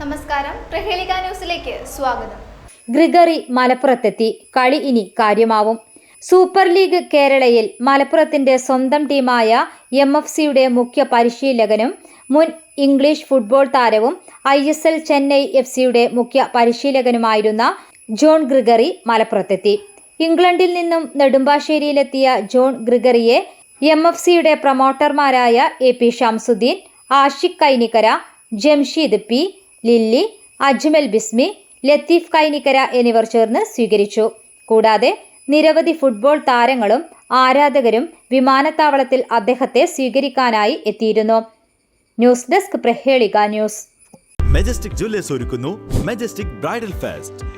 നമസ്കാരം. പ്രഹേളിക ന്യൂസിലേക്ക് സ്വാഗതം. ഗ്രിഗറി മലപ്പുറത്തെത്തി. കളി ഇനി കാര്യമാവും. സൂപ്പർ ലീഗ് കേരളയിൽ മലപ്പുറത്തിന്റെ സ്വന്തം ടീമായ എം എഫ് സിയുടെ മുഖ്യ പരിശീലകനും മുൻ ഇംഗ്ലീഷ് ഫുട്ബോൾ താരവും I S L Chennai F സിയുടെ മുഖ്യ പരിശീലകനുമായിരുന്ന ജോൺ ഗ്രിഗറി മലപ്പുറത്തെത്തി. ഇംഗ്ലണ്ടിൽ നിന്നും നെടുമ്പാശ്ശേരിയിലെത്തിയ ജോൺ ഗ്രിഗറിയെ എം എഫ് സിയുടെ പ്രൊമോട്ടർമാരായ A P Shamsuddin Ashiq Kainikkara Jamsheed P Lilly Ajmal Bismi Latheef Kainikkara എന്നിവർ ചേർന്ന് സ്വീകരിച്ചു. കൂടാതെ നിരവധി ഫുട്ബോൾ താരങ്ങളും ആരാധകരും വിമാനത്താവളത്തിൽ അദ്ദേഹത്തെ സ്വീകരിക്കാനായി എത്തിയിരുന്നു. News desk Prahelika news. Majestic Jewellers ഒരുക്കുന്നു Majestic Bridal Fest.